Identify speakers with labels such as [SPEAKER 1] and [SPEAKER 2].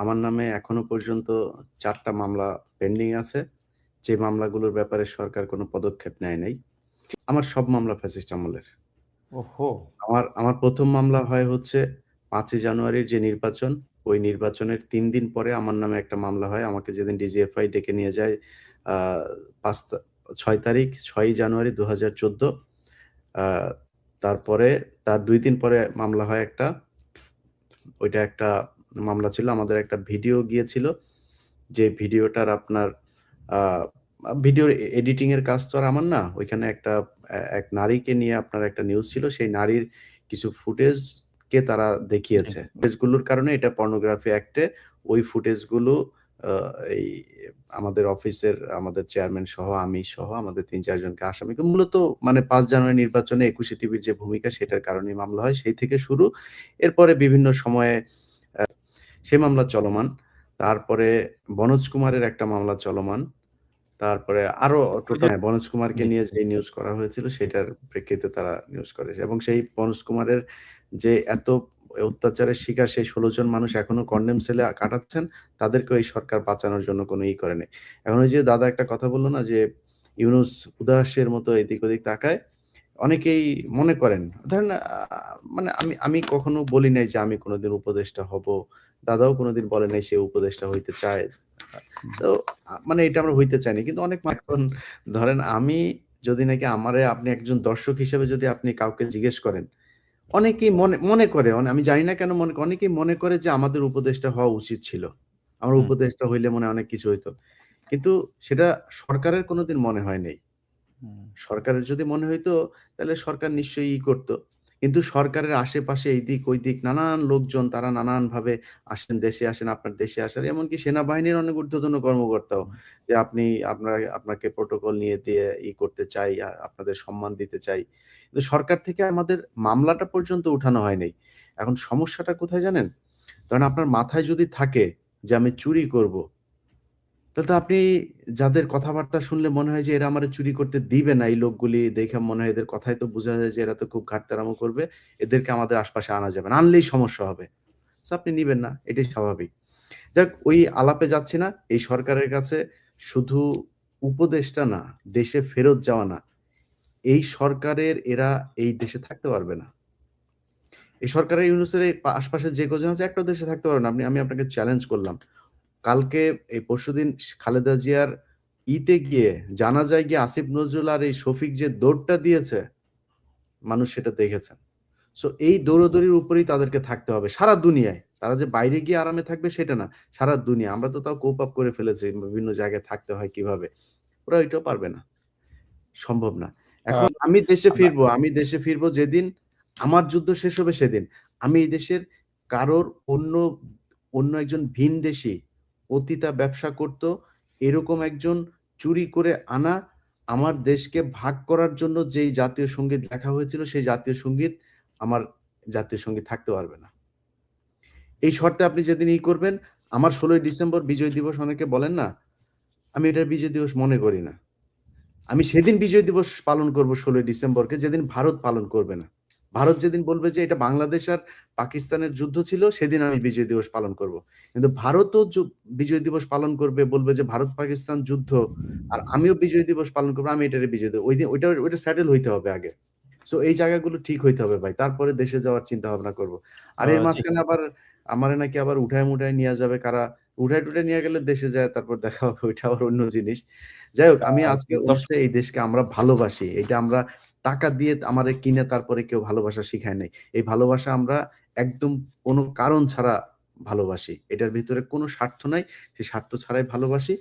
[SPEAKER 1] আমার নামে এখনও পর্যন্ত চারটা মামলা পেন্ডিং আছে। যে মামলাগুলোর ব্যাপারে সরকার কোনো পদক্ষেপ নেয় নাই। আমার সব মামলা ফ্যাসিস্ট আমলের।
[SPEAKER 2] ওহো
[SPEAKER 1] আমার আমার প্রথম মামলা হয় হচ্ছে পাঁচই জানুয়ারির যে নির্বাচন, ওই নির্বাচনের তিন দিন পরে আমার নামে একটা মামলা হয়। আমাকে যেদিন ডিজিএফআই ডেকে নিয়ে যায় পাঁচ ৫ তা ৬ তারিখ ৬ই জানুয়ারি ২০১৪ আ তারপরে তার দুই দিন পরে মামলা হয় একটা। ওইটা একটা মামলা ছিল। আমাদের একটা ভিডিও গিয়েছিল। যে ভিডিওটার আপনার ভিডিওর এডিটিং এর কাজ তো আর আমার না। ওইখানে একটা এক নারীকে নিয়ে আপনার একটা নিউজ ছিল। সেই নারীর কিছু ফুটেজ কে তারা দেখিয়েছে। ফুটেজগুলোর কারণে এটা পর্নোগ্রাফি অ্যাক্টে ওই ফুটেজগুলো এই আমাদের অফিসের আমাদের চেয়ারম্যান সহ, আমি সহ আমাদের ৩-৪ জনকে আসামি মূলত মানে পাঁচ জানুয়ারি নির্বাচনে একুশে টিভির যে ভূমিকা সেটার কারণে মামলা হয়। সেই থেকে শুরু। এরপরে বিভিন্ন সময়ে সে মামলা চলমান। তারপরে বনোজ কুমারের একটা মামলা চলমান। তারপরে আরও টোটাল হ্যাঁ, বনোজ কুমারকে নিয়ে। যে নিউজ করা হয়েছিল সেটার প্রেক্ষিতে তারা নিউজ করে। এবং সেই বনোজ কুমারের যে এত অত্যাচারের শিকার সেই ১৬ জন মানুষ এখনও কনডেম সেলে কাটাচ্ছেন, তাদেরকেও এই সরকার বাঁচানোর জন্য কোনো ই করে নাই। এখন ওই যে দাদা একটা কথা বলল না যে, ইউনুস উদাসের মতো এদিক ওদিক তাকায়। অনেকেই মনে করেন ধরেন মানে আমি আমি কখনো বলি নাই যে আমি কোনোদিন উপদেষ্টা হব। দাদাও কোনোদিন বলে নাই সে উপদেষ্টা হইতে চায়। তো মানে এটা আমরা হইতে চাইনি। কিন্তু অনেক এখন ধরেন আমি যদি নাকি আমারে আপনি একজন দর্শক হিসেবে যদি আপনি কাউকে জিজ্ঞেস করেন, অনেকেই মনে মনে করে আমি জানি না কেন মনে অনেকেই মনে করে যে আমাদের উপদেষ্টা হওয়া উচিত ছিল। আমার উপদেষ্টা হইলে মনে অনেক কিছু হইতো। কিন্তু সেটা সরকারের কোনদিন মনে হয় নাই। সরকারের যদি মনে হইতো তাহলে সরকার নিশ্চয়ই ই করত। কিন্তু সরকারের আশেপাশে এই দিক ওই দিক নানান লোকজন তারা নানানভাবে আসেন, দেশে আসেন, আপনার দেশে আসেন। এমনকি সেনাবাহিনীর অনেক ঊর্ধ্বতন কর্মকর্তাও যে আপনি আপনার আপনাকে প্রোটোকল নিয়ে দিয়ে ই করতে চাই, আপনাদের সম্মান দিতে চাই। কিন্তু সরকার থেকে আমাদের মামলাটা পর্যন্ত উঠানো হয় নাই। এখন সমস্যাটা কোথায় জানেন? ধরেন আপনার মাথায় যদি থাকে যে আমি চুরি করব। তাহলে তো আপনি যাদের কথাবার্তা শুনলে মনে হয় যে এরা আমার চুরি করতে দিবে না এই লোকগুলি দেখে মনে হয় এদের কথায় তো বোঝা যায় যে এরা তো খুব ঘাটতারামো করবে। এদেরকে আমাদের আশপাশে আনা যাবে না। আনলেই সমস্যা হবে। সো আপনি নিবেন না। এটাই স্বাভাবিক। যাক ওই আলাপে যাচ্ছি না। এই সরকারের কাছে শুধু উপদেশটা না, দেশে ফেরত যাওয়া না। এই সরকারের এরা এই দেশে থাকতে পারবে না। এই সরকারের ইউনুসের আশপাশে যে কজন আছে একটা দেশে থাকতে পারবে না। আপনি আমি আপনাকে চ্যালেঞ্জ করলাম। কালকে এই পরশুদিন খালেদা জিয়ার ইতে গিয়ে জানা যায় গিয়ে আসিফ নজরুল আর এই শফিক যে দৌড়টা দিয়েছে, মানুষ সেটা দেখেছেন। সো এই দৌড়াদৌড়ির উপরেই তাদেরকে থাকতে হবে সারা দুনিয়ায়। তারা যে বাইরে গিয়ে আরামে থাকবে সেটা না। সারা দুনিয়া। আমরা তো তাও কোপ আপ করে ফেলেছি বিভিন্ন জায়গায় থাকতে হয় কীভাবে। ওরা ওইটাও পারবে না। সম্ভব না। এখন আমি দেশে ফিরবো আমি দেশে ফিরবো যেদিন আমার যুদ্ধ শেষ হবে সেদিন। আমি এই দেশের কারোর অন্য অন্য একজন ভিনদেশী পতিতা ব্যবসা করত, এরকম একজন চুরি করে আনা আমার দেশকে ভাগ করার জন্য যেই জাতীয় সংগীত লেখা হয়েছিল সেই জাতীয় সংগীত আমার জাতীয় সংগীত থাকতে পারবে না। এই শর্তে আপনি যেদিন ই করবেন, আমার ষোলোই ডিসেম্বর বিজয় দিবস অনেকে বলেন না? আমি এটার বিজয় দিবস মনে করি না। আমি সেদিন বিজয় দিবস পালন করব ষোলোই ডিসেম্বরকে যেদিন ভারত পালন করবে না। ভারত যেদিন বলবে যে এটা বাংলাদেশ আর পাকিস্তানের যুদ্ধ ছিল সেদিন আমি বিজয় দিবস পালন করব। কিন্তু ভারতও বিজয় দিবস পালন করবে বলবে যে ভারত পাকিস্তান যুদ্ধ আর আমিও বিজয় দিবস পালন করব আমি এটারে বিজয় দেব। ঐদিন ওইটা ওইটা সেটেল হইতে হবে আগে। সো এই জায়গাগুলো ঠিক হইতে হবে ভাই। তারপরে দেশে যাওয়ার চিন্তা ভাবনা করব। আর এর মাঝখানে আবার আমার নাকি আবার উঠায়-মুঠায় নিয়া যাবে কারা? উঠায়-টুঠায় নিয়ে গেলে দেশে যায় তারপর দেখা হবে ওইটা আবার অন্য জিনিস। যাই হোক আমি আজকে
[SPEAKER 2] দর্শক
[SPEAKER 1] উঠছে এই দেশকে আমরা ভালোবাসি। এটা আমরা টাকা দিয়ে আমারে কিনে তারপরে কেউ ভালোবাসা শিখায় নাই। এই ভালোবাসা আমরা একদম কোনো কারণ ছাড়া ভালোবাসি। এটার ভিতরে কোনো স্বার্থ নাই। সেই স্বার্থ ছাড়াই ভালোবাসি।